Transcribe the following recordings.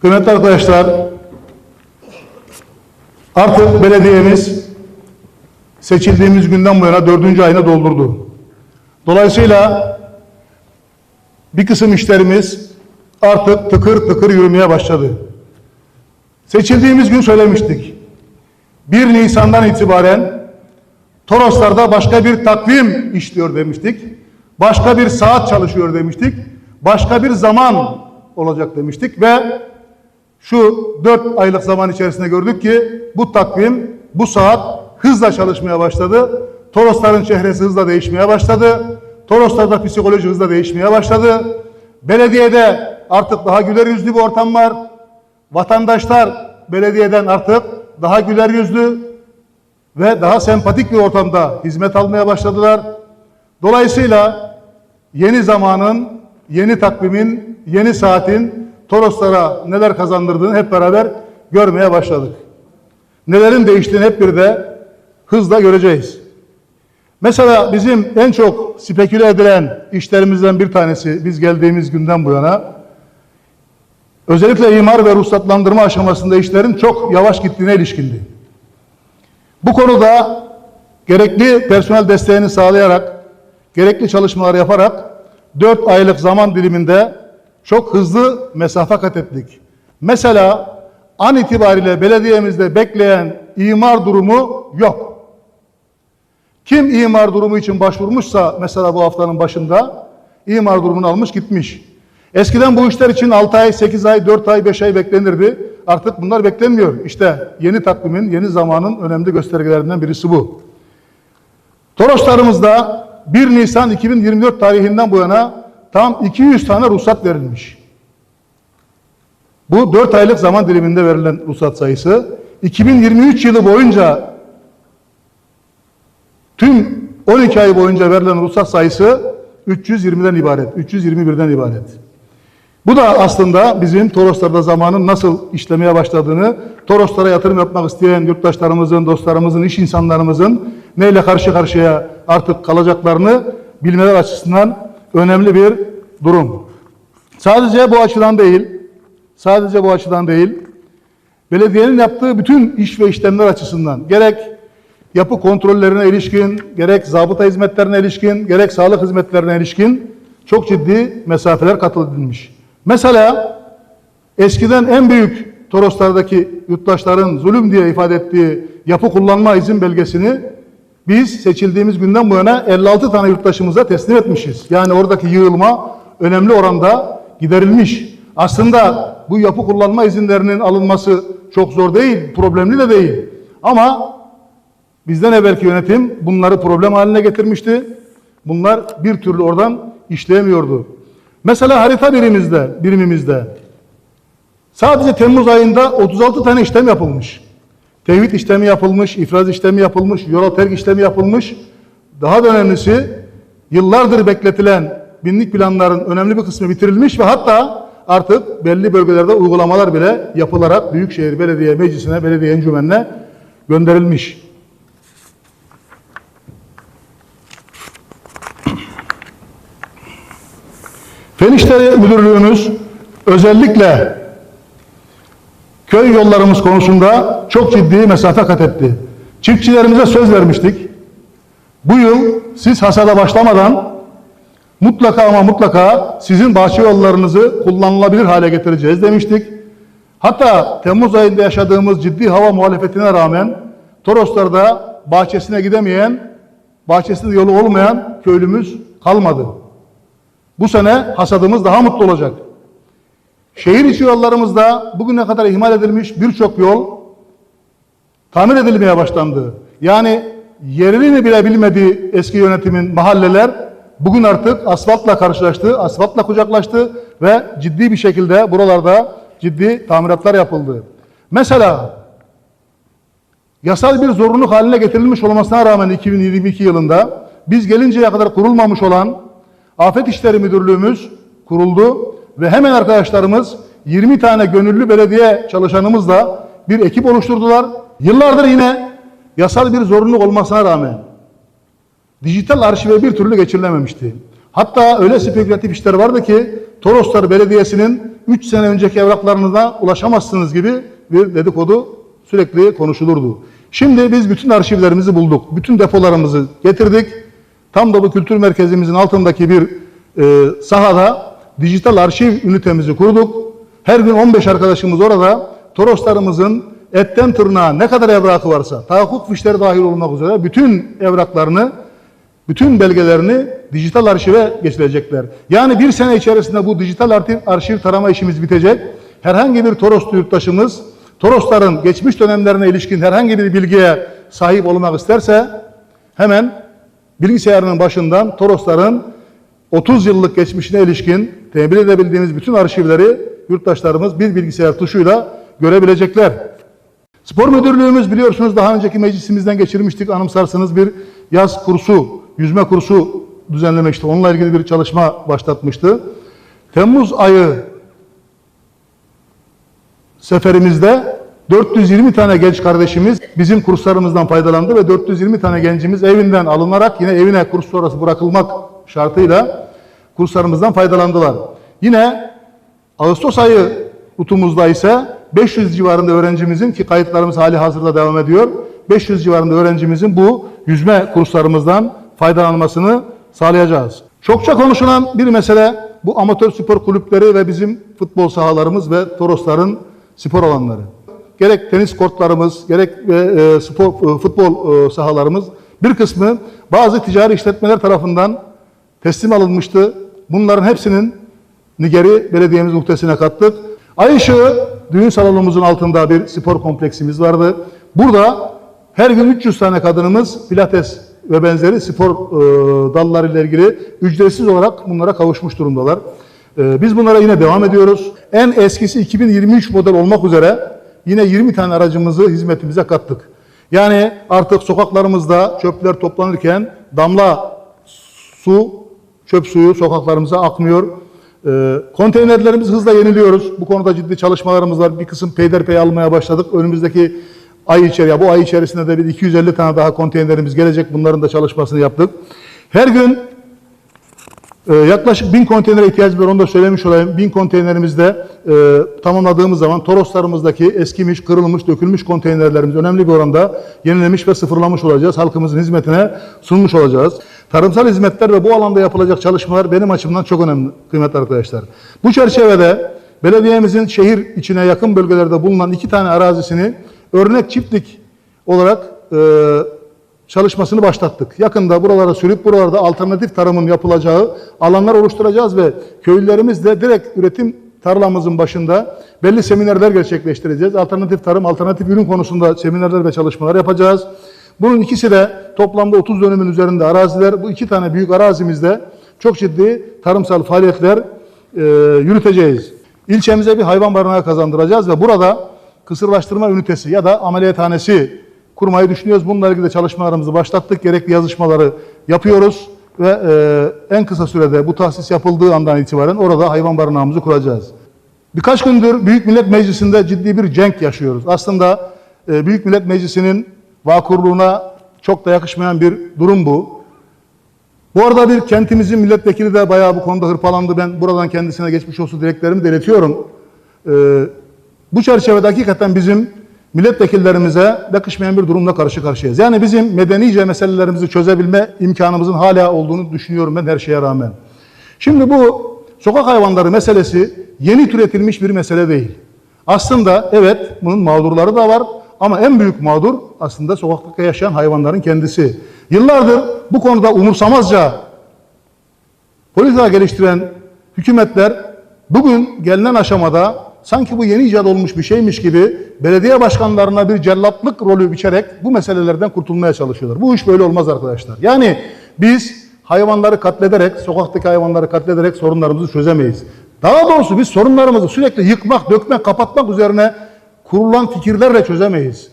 Kıymetli arkadaşlar, artık belediyemiz seçildiğimiz günden bu yana dördüncü ayını doldurdu. Dolayısıyla bir kısım işlerimiz artık tıkır tıkır yürümeye başladı. Seçildiğimiz gün söylemiştik. 1 Nisan'dan itibaren Toroslar'da başka bir takvim işliyor demiştik. Başka bir saat çalışıyor demiştik. Başka bir zaman olacak demiştik ve şu dört aylık zaman içerisinde gördük ki bu takvim, bu saat hızla çalışmaya başladı. Torosların çehresi hızla değişmeye başladı. Toroslarda psikoloji hızla değişmeye başladı. Belediyede artık daha güler yüzlü bir ortam var. Vatandaşlar belediyeden artık daha güler yüzlü ve daha sempatik bir ortamda hizmet almaya başladılar. Dolayısıyla yeni zamanın, yeni takvimin, yeni saatin Toroslara neler kazandırdığını hep beraber görmeye başladık. Nelerin değiştiğini hep bir de hızla göreceğiz. Mesela bizim en çok speküle edilen işlerimizden bir tanesi biz geldiğimiz günden bu yana özellikle imar ve ruhsatlandırma aşamasında işlerin çok yavaş gittiğine ilişkindi. Bu konuda gerekli personel desteğini sağlayarak, gerekli çalışmalar yaparak 4 aylık zaman diliminde çok hızlı mesafe kat ettik. Mesela an itibariyle belediyemizde bekleyen imar durumu yok. Kim imar durumu için başvurmuşsa mesela bu haftanın başında imar durumunu almış gitmiş. Eskiden bu işler için 6 ay, 8 ay, 4 ay, 5 ay beklenirdi. Artık bunlar beklenmiyor. İşte yeni takvimin, yeni zamanın önemli göstergelerinden birisi bu. Toroslarımızda 1 Nisan 2024 tarihinden bu yana tam 200 tane ruhsat verilmiş. Bu 4 aylık zaman diliminde verilen ruhsat sayısı 2023 yılı boyunca tüm 12 ay boyunca verilen ruhsat sayısı 320'den ibaret, 321'den ibaret. Bu da aslında bizim Toroslarda zamanın nasıl işlemeye başladığını, Toroslara yatırım yapmak isteyen yurttaşlarımızın, dostlarımızın, iş insanlarımızın neyle karşı karşıya artık kalacaklarını bilmeler açısından önemli bir durum. Sadece bu açıdan değil, sadece bu açıdan değil, belediyenin yaptığı bütün iş ve işlemler açısından gerek yapı kontrollerine ilişkin, gerek zabıta hizmetlerine ilişkin, gerek sağlık hizmetlerine ilişkin çok ciddi mesafeler kat. Mesela eskiden en büyük Toroslardaki yurttaşların zulüm diye ifade ettiği yapı kullanma izin belgesini biz seçildiğimiz günden bu yana 56 tane yurttaşımıza teslim etmişiz. Yani oradaki yığılma önemli oranda giderilmiş. Aslında bu yapı kullanma izinlerinin alınması çok zor değil, problemli de değil. Ama bizden evvelki yönetim bunları problem haline getirmişti. Bunlar bir türlü oradan işleyemiyordu. Mesela harita birimizde, birimimizde sadece Temmuz ayında 36 tane işlem yapılmış. Tevhid işlemi yapılmış, ifraz işlemi yapılmış, yola terk işlemi yapılmış. Daha da önemlisi yıllardır bekletilen binlik planların önemli bir kısmı bitirilmiş ve hatta artık belli bölgelerde uygulamalar bile yapılarak Büyükşehir Belediye Meclisi'ne, belediye encümenine gönderilmiş. Fen İşleri Müdürlüğümüz özellikle köy yollarımız konusunda çok ciddi mesafe kat etti. Çiftçilerimize söz vermiştik. Bu yıl siz hasada başlamadan mutlaka ama mutlaka sizin bahçe yollarınızı kullanılabilir hale getireceğiz demiştik. Hatta Temmuz ayında yaşadığımız ciddi hava muhalefetine rağmen Toroslar'da bahçesine gidemeyen, bahçesinde yolu olmayan köylümüz kalmadı. Bu sene hasadımız daha mutlu olacak. Şehir içi yollarımızda bugüne kadar ihmal edilmiş birçok yol tamir edilmeye başlandı. Yani yerini bile bilmediği eski yönetimin mahalleler bugün artık asfaltla karşılaştı, asfaltla kucaklaştı ve ciddi bir şekilde buralarda ciddi tamiratlar yapıldı. Mesela yasal bir zorunluluk haline getirilmiş olmasına rağmen 2022 yılında biz gelinceye kadar kurulmamış olan Afet İşleri Müdürlüğümüz kuruldu ve hemen arkadaşlarımız 20 tane gönüllü belediye çalışanımızla bir ekip oluşturdular. Yıllardır yine yasal bir zorunluluk olmasına rağmen dijital arşive bir türlü geçirilememişti. Hatta öyle spekülatif işler vardı ki Toroslar Belediyesi'nin 3 sene önceki evraklarınıza ulaşamazsınız gibi bir dedikodu sürekli konuşulurdu. Şimdi biz bütün arşivlerimizi bulduk. Bütün depolarımızı getirdik. Tam da bu kültür merkezimizin altındaki bir e, sahada dijital arşiv ünitemizi kurduk. Her gün 15 arkadaşımız orada Toroslarımızın etten tırnağa ne kadar evrakı varsa, tahakkuk fişleri dahil olmak üzere bütün evraklarını, bütün belgelerini dijital arşive geçirecekler. Yani bir sene içerisinde bu dijital arşiv, tarama işimiz bitecek. Herhangi bir Toroslu yurttaşımız, Torosların geçmiş dönemlerine ilişkin herhangi bir bilgiye sahip olmak isterse hemen bilgisayarının başından Torosların 30 yıllık geçmişine ilişkin temin edebildiğimiz bütün arşivleri yurttaşlarımız bir bilgisayar tuşuyla görebilecekler. Spor Müdürlüğümüz biliyorsunuz daha önceki meclisimizden geçirmiştik anımsarsınız bir yaz kursu, yüzme kursu düzenlemişti. Onunla ilgili bir çalışma başlatmıştı. Temmuz ayı seferimizde 420 tane genç kardeşimiz bizim kurslarımızdan faydalandı ve 420 tane gencimiz evinden alınarak yine evine kurs sonrası bırakılmak şartıyla kurslarımızdan faydalandılar. Yine Ağustos ayı utumuzda ise 500 civarında öğrencimizin ki kayıtlarımız hali hazırda devam ediyor. 500 civarında öğrencimizin bu yüzme kurslarımızdan faydalanmasını sağlayacağız. Çokça konuşulan bir mesele bu amatör spor kulüpleri ve bizim futbol sahalarımız ve Torosların spor alanları. Gerek tenis kortlarımız, gerek e, spor e, futbol e, sahalarımız bir kısmı bazı ticari işletmeler tarafından teslim alınmıştı. Bunların hepsinin Nigeri belediyemiz muhtesine kattık. Ay ışığı düğün salonumuzun altında bir spor kompleksimiz vardı. Burada her gün 300 tane kadınımız pilates ve benzeri spor e, dallarıyla ilgili ücretsiz olarak bunlara kavuşmuş durumdalar. E, biz bunlara yine devam ediyoruz. En eskisi 2023 model olmak üzere yine 20 tane aracımızı hizmetimize kattık. Yani artık sokaklarımızda çöpler toplanırken damla su, çöp suyu sokaklarımıza akmıyor. Ee, konteynerlerimizi hızla yeniliyoruz. Bu konuda ciddi çalışmalarımız var. Bir kısım peyderpey almaya başladık. Önümüzdeki ay içeri, bu ay içerisinde de bir 250 tane daha konteynerimiz gelecek. Bunların da çalışmasını yaptık. Her gün e, yaklaşık 1000 konteynere ihtiyacımız var. Onu da söylemiş olayım. 1000 konteynerimizde e, tamamladığımız zaman Toroslarımızdaki eskimiş, kırılmış, dökülmüş konteynerlerimiz önemli bir oranda yenilemiş ve sıfırlamış olacağız. Halkımızın hizmetine sunmuş olacağız. Tarımsal hizmetler ve bu alanda yapılacak çalışmalar benim açımdan çok önemli kıymetli arkadaşlar. Bu çerçevede belediyemizin şehir içine yakın bölgelerde bulunan iki tane arazisini örnek çiftlik olarak e, çalışmasını başlattık. Yakında buralara sürüp buralarda alternatif tarımın yapılacağı alanlar oluşturacağız ve köylülerimiz de direkt üretim tarlamızın başında belli seminerler gerçekleştireceğiz. Alternatif tarım, alternatif ürün konusunda seminerler ve çalışmalar yapacağız. Bunun ikisi de toplamda 30 dönümün üzerinde araziler. Bu iki tane büyük arazimizde çok ciddi tarımsal faaliyetler e, yürüteceğiz. İlçemize bir hayvan barınağı kazandıracağız ve burada kısırlaştırma ünitesi ya da ameliyathanesi kurmayı düşünüyoruz. Bununla ilgili de çalışmalarımızı başlattık. Gerekli yazışmaları yapıyoruz ve e, en kısa sürede bu tahsis yapıldığı andan itibaren orada hayvan barınağımızı kuracağız. Birkaç gündür Büyük Millet Meclisi'nde ciddi bir cenk yaşıyoruz. Aslında e, Büyük Millet Meclisi'nin vakurluğuna çok da yakışmayan bir durum bu. Bu arada bir kentimizin milletvekili de bayağı bu konuda hırpalandı. Ben buradan kendisine geçmiş olsun dileklerimi de iletiyorum. Ee, bu çerçevede hakikaten bizim milletvekillerimize yakışmayan bir durumla karşı karşıyayız. Yani bizim medenice meselelerimizi çözebilme imkanımızın hala olduğunu düşünüyorum ben her şeye rağmen. Şimdi bu sokak hayvanları meselesi yeni türetilmiş bir mesele değil. Aslında evet bunun mağdurları da var ama en büyük mağdur aslında sokakta yaşayan hayvanların kendisi. Yıllardır bu konuda umursamazca politika geliştiren hükümetler bugün gelinen aşamada sanki bu yeni icat olmuş bir şeymiş gibi belediye başkanlarına bir cellatlık rolü biçerek bu meselelerden kurtulmaya çalışıyorlar. Bu iş böyle olmaz arkadaşlar. Yani biz hayvanları katlederek, sokaktaki hayvanları katlederek sorunlarımızı çözemeyiz. Daha doğrusu biz sorunlarımızı sürekli yıkmak, dökmek, kapatmak üzerine kurulan fikirlerle çözemeyiz.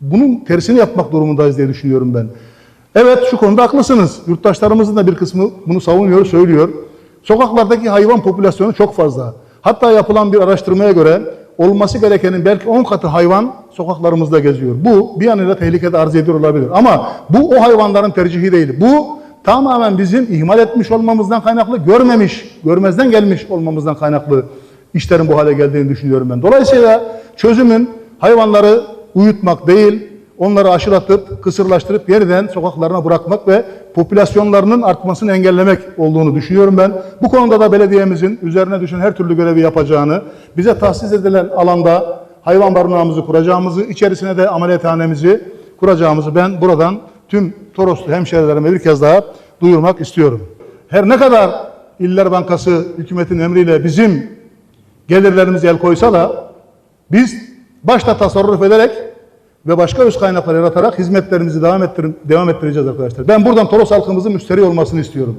Bunun tersini yapmak durumundayız diye düşünüyorum ben. Evet şu konuda haklısınız. Yurttaşlarımızın da bir kısmı bunu savunuyor, söylüyor. Sokaklardaki hayvan popülasyonu çok fazla. Hatta yapılan bir araştırmaya göre olması gerekenin belki 10 katı hayvan sokaklarımızda geziyor. Bu bir yanıyla tehlikede arz ediyor olabilir. Ama bu o hayvanların tercihi değil. Bu tamamen bizim ihmal etmiş olmamızdan kaynaklı, görmemiş, görmezden gelmiş olmamızdan kaynaklı işlerin bu hale geldiğini düşünüyorum ben. Dolayısıyla çözümün hayvanları uyutmak değil, onları aşılatıp, kısırlaştırıp yeniden sokaklarına bırakmak ve popülasyonlarının artmasını engellemek olduğunu düşünüyorum ben. Bu konuda da belediyemizin üzerine düşen her türlü görevi yapacağını, bize tahsis edilen alanda hayvan barınağımızı kuracağımızı, içerisine de ameliyathanemizi kuracağımızı ben buradan tüm Toroslu hemşehrilerime bir kez daha duyurmak istiyorum. Her ne kadar İller Bankası hükümetin emriyle bizim gelirlerimize el koysa da biz başta tasarruf ederek ve başka öz kaynaklar yaratarak hizmetlerimizi devam, ettir devam ettireceğiz arkadaşlar. Ben buradan Toros halkımızın müşteri olmasını istiyorum.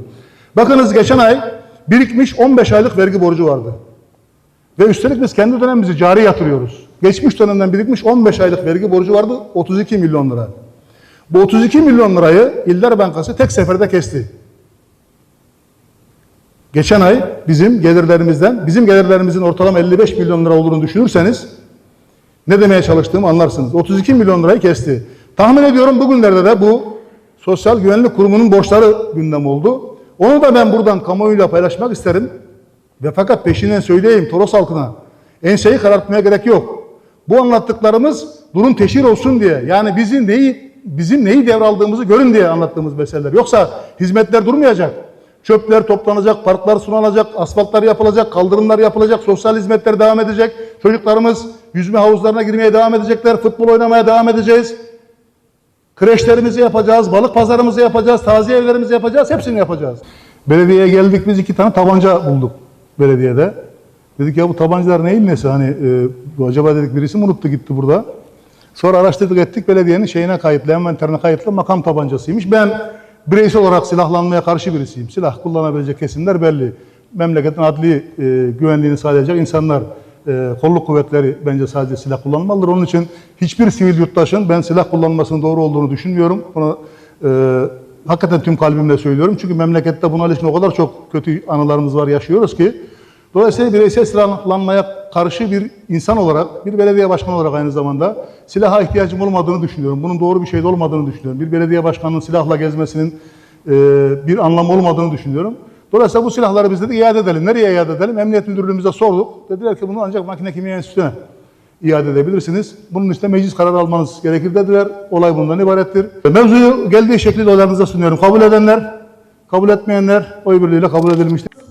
Bakınız geçen ay birikmiş 15 aylık vergi borcu vardı. Ve üstelik biz kendi dönemimizi cari yatırıyoruz. Geçmiş dönemden birikmiş 15 aylık vergi borcu vardı 32 milyon lira. Bu 32 milyon lirayı İller Bankası tek seferde kesti. Geçen ay bizim gelirlerimizden, bizim gelirlerimizin ortalama 55 milyon lira olduğunu düşünürseniz ne demeye çalıştığımı anlarsınız. 32 milyon lirayı kesti. Tahmin ediyorum bugünlerde de bu Sosyal Güvenlik Kurumu'nun borçları gündem oldu. Onu da ben buradan kamuoyuyla paylaşmak isterim. Ve fakat peşinden söyleyeyim Toros halkına. Enseyi karartmaya gerek yok. Bu anlattıklarımız durum teşhir olsun diye. Yani bizim neyi bizim neyi devraldığımızı görün diye anlattığımız meseleler. Yoksa hizmetler durmayacak. Çöpler toplanacak, parklar sunulacak, asfaltlar yapılacak, kaldırımlar yapılacak, sosyal hizmetler devam edecek. Çocuklarımız yüzme havuzlarına girmeye devam edecekler, futbol oynamaya devam edeceğiz. Kreşlerimizi yapacağız, balık pazarımızı yapacağız, taziye evlerimizi yapacağız, hepsini yapacağız. Belediyeye geldik biz iki tane tabanca bulduk belediyede. Dedik ya bu tabancalar neyin nesi hani e, acaba dedik birisi mi unuttu gitti burada. Sonra araştırdık ettik belediyenin şeyine kayıtlı, envanterine kayıtlı makam tabancasıymış. Ben bireysel olarak silahlanmaya karşı birisiyim. Silah kullanabilecek kesimler belli. Memleketin adli e, güvenliğini sağlayacak insanlar, e, kolluk kuvvetleri bence sadece silah kullanmalıdır. Onun için hiçbir sivil yurttaşın ben silah kullanmasının doğru olduğunu düşünmüyorum. Bunu e, hakikaten tüm kalbimle söylüyorum. Çünkü memlekette buna ilişkin o kadar çok kötü anılarımız var, yaşıyoruz ki. Dolayısıyla bireysel silahlanmaya karşı bir insan olarak, bir belediye başkanı olarak aynı zamanda silaha ihtiyacım olmadığını düşünüyorum. Bunun doğru bir şey de olmadığını düşünüyorum. Bir belediye başkanının silahla gezmesinin e, bir anlamı olmadığını düşünüyorum. Dolayısıyla bu silahları biz de iade edelim. Nereye iade edelim? Emniyet Müdürlüğümüze sorduk. Dediler ki bunu ancak makine kimya enstitüsüne iade edebilirsiniz. Bunun işte meclis kararı almanız gerekir dediler. Olay bundan ibarettir. Mevzuyu geldiği şekilde oylarınıza sunuyorum. Kabul edenler, kabul etmeyenler oy birliğiyle kabul edilmiştir.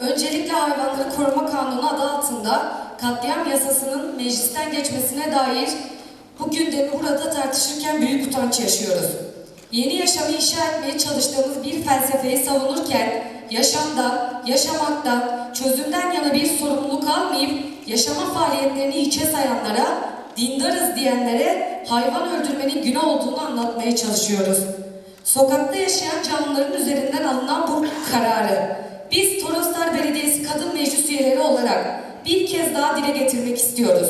Öncelikle Hayvanları Koruma Kanunu adı altında katliam yasasının meclisten geçmesine dair bu gündemi burada tartışırken büyük utanç yaşıyoruz. Yeni yaşamı inşa etmeye çalıştığımız bir felsefeyi savunurken yaşamdan, yaşamaktan, çözümden yana bir sorumluluk almayıp yaşama faaliyetlerini hiçe sayanlara, dindarız diyenlere hayvan öldürmenin günah olduğunu anlatmaya çalışıyoruz. Sokakta yaşayan canlıların üzerinden alınan bu kararı biz Toroslar Belediyesi Kadın Meclis üyeleri olarak bir kez daha dile getirmek istiyoruz.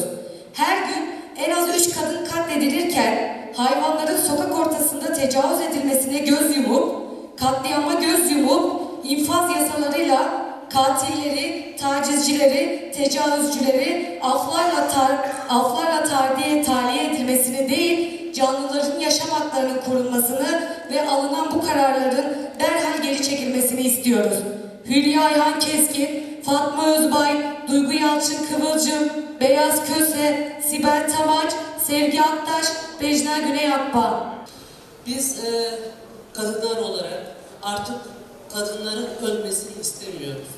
Her gün en az üç kadın katledilirken hayvanların sokak ortasında tecavüz edilmesine göz yumup, katliama göz yumup, infaz yasalarıyla katilleri, tacizcileri, tecavüzcüleri aflarla, tar aflarla tardiye, tahliye edilmesini değil, canlıların yaşam haklarının korunmasını ve alınan bu kararların derhal geri çekilmesini istiyoruz. Hülya Ayhan Keskin, Fatma Özbay, Duygu Yalçın Kıvılcım, Beyaz Köse, Sibel Tamaç, Sevgi Aktaş, Bejna Güney Akbağ. Biz e, kadınlar olarak artık kadınların ölmesini istemiyoruz.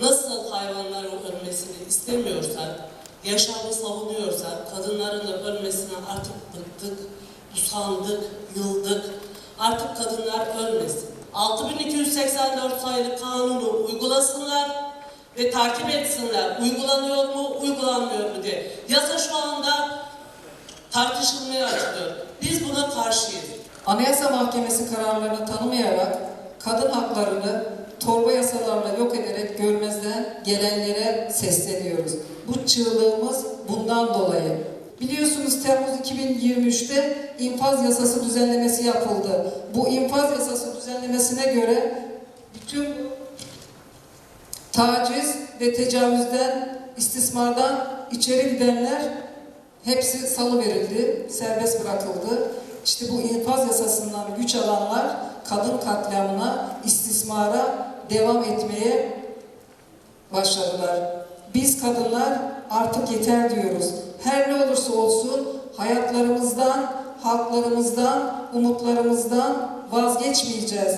Nasıl hayvanların ölmesini istemiyorsak, yaşamı savunuyorsak, kadınların da ölmesine artık bıktık, usandık, yıldık. Artık kadınlar ölmesin. 6284 sayılı kanunu uygulasınlar ve takip etsinler. Uygulanıyor mu, uygulanmıyor mu diye. Yasa şu anda tartışılmaya açılıyor. Biz buna karşıyız. Anayasa Mahkemesi kararlarını tanımayarak kadın haklarını torba yasalarla yok ederek görmezden gelenlere sesleniyoruz. Bu çığlığımız bundan dolayı. Biliyorsunuz Temmuz 2023'te infaz yasası düzenlemesi yapıldı. Bu infaz yasası düzenlemesine göre bütün taciz ve tecavüzden, istismardan içeri gidenler hepsi salı verildi, serbest bırakıldı. İşte bu infaz yasasından güç alanlar kadın katliamına, istismara devam etmeye başladılar. Biz kadınlar artık yeter diyoruz. Her ne olursa olsun hayatlarımızdan, halklarımızdan, umutlarımızdan vazgeçmeyeceğiz.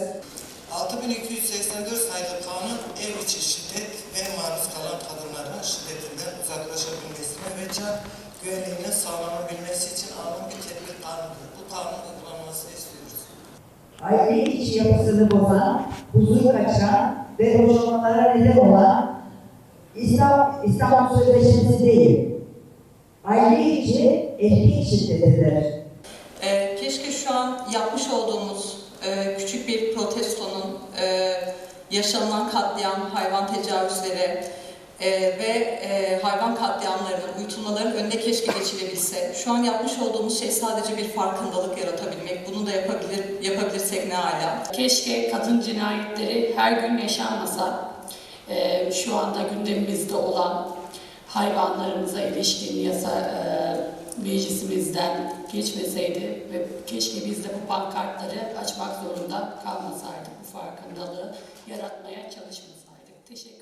6284 sayılı kanun ev içi şiddet ve maruz kalan kadınların şiddetinden uzaklaşabilmesine ve can güvenliğinin sağlanabilmesi için alınan bir tedbir kanunudur. Bu kanun uygulanmasını istiyoruz. aile içi yapısını bozan, huzur kaçan ve boşanmalara neden olan İslam, İstanbul Sözleşmesi değil. Aile içi erkek şiddetidir. Ee, keşke şu an yapmış olduğumuz e, küçük bir protestonun e, yaşanılan katliam, hayvan tecavüzleri e, ve e, hayvan katliamlarının, uyutulmaların önüne keşke geçilebilse. Şu an yapmış olduğumuz şey sadece bir farkındalık yaratabilmek. Bunu da yapabilir, yapabilirsek ne ala. Keşke kadın cinayetleri her gün yaşanmasa. Ee, şu anda gündemimizde olan hayvanlarımıza ilişkin yasa e, meclisimizden geçmeseydi ve keşke biz de bu pankartları açmak zorunda kalmasaydık. Bu farkındalığı yaratmaya çalışmasaydık. Teşekkür.